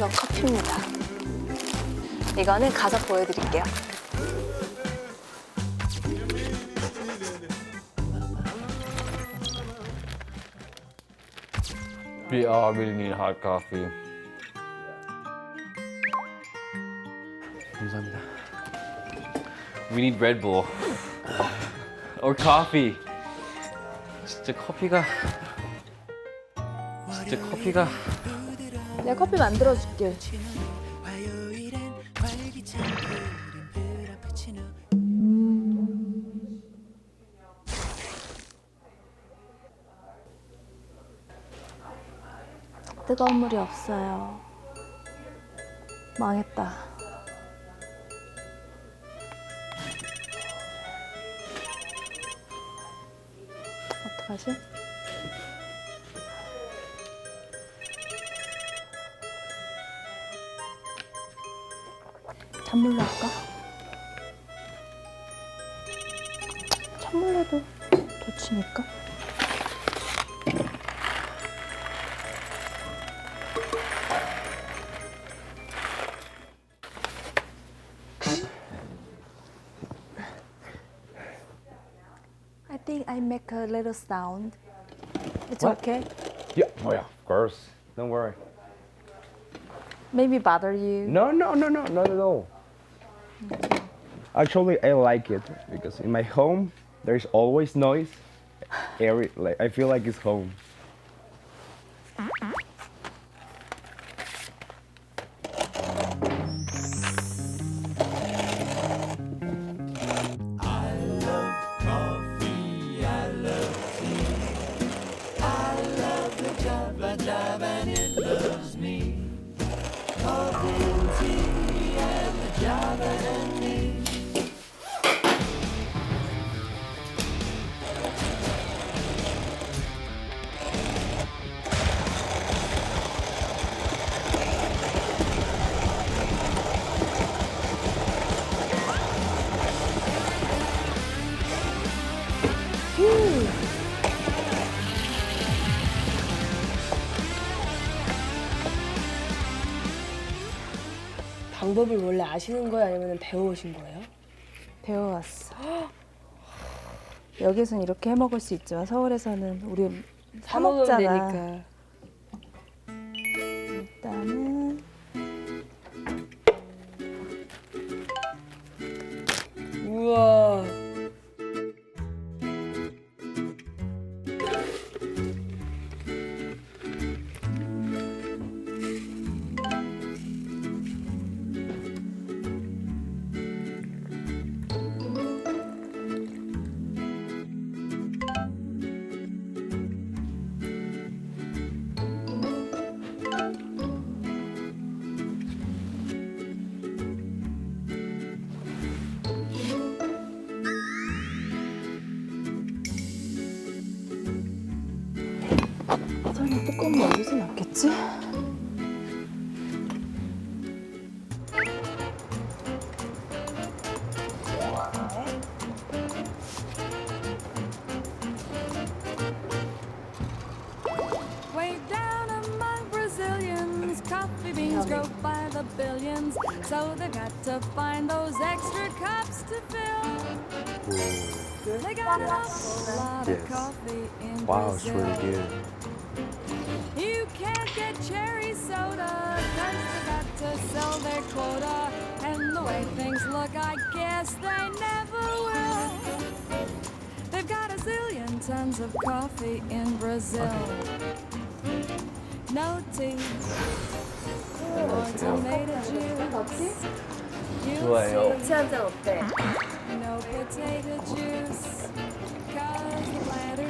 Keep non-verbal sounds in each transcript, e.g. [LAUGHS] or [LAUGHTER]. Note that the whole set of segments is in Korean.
이건 커피입니다. 이거는 가서 보여드릴게요. We all really need hot coffee. 감사합니다. We need Red Bull. Or coffee. 진짜 커피가 진짜 커피가 내가 커피 만들어 줄게. 뜨거운 물이 없어요. 망했다. 어떡하지? 찬물로 할까? 찬물로 해도 좋지니까. I think I make a little sound. It's What? okay. Yeah, oh yeah, of course. Don't worry. Maybe bother you. No, no, no, no, not at all. Actually, I like it because in my home there's always noise. Every like I feel like it's home. 방법을 원래 아시는 거예요? 아니면 배워오신 거예요? 배워왔어. 여기서는 이렇게 해 먹을 수 있지만 서울에서는 우리 사 먹잖아. 되니까. Brazilians, coffee beans grow by the billions. So they've got to find those extra cups to fill. They got an awful lot of Yes. coffee in Wow, it's really good You can't get cherry soda, cause they've got to sell their quota. And the way things look, I guess they never will. They've got a zillion tons of coffee in Brazil. No tea, or tomato juice. You 좋아요. see, 티 한 잔 어때? no potato juice. Cause the planter's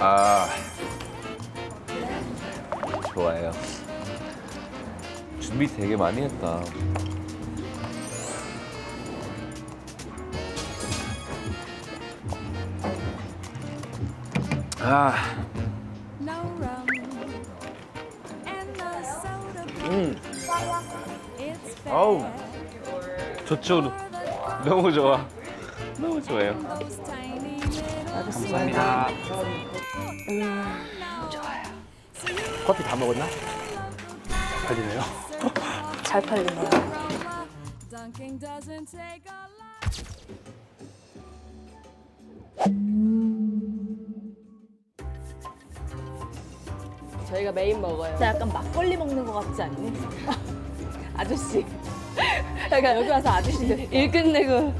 아 좋아요. 준비 되게 많이 했다. 아. 음. 아우. 좋죠. 너무 좋아. 너무 좋아요. 감사합니다. 음, 좋아요. 커피 다 먹었나? 팔리네요. 잘 팔리네요. [LAUGHS] 저희가 메인 먹어요. 약간 막걸리 먹는 것 같지 않니? [LAUGHS] 아저씨. [LAUGHS] 약간 여기 와서 아저씨들 일 끝내고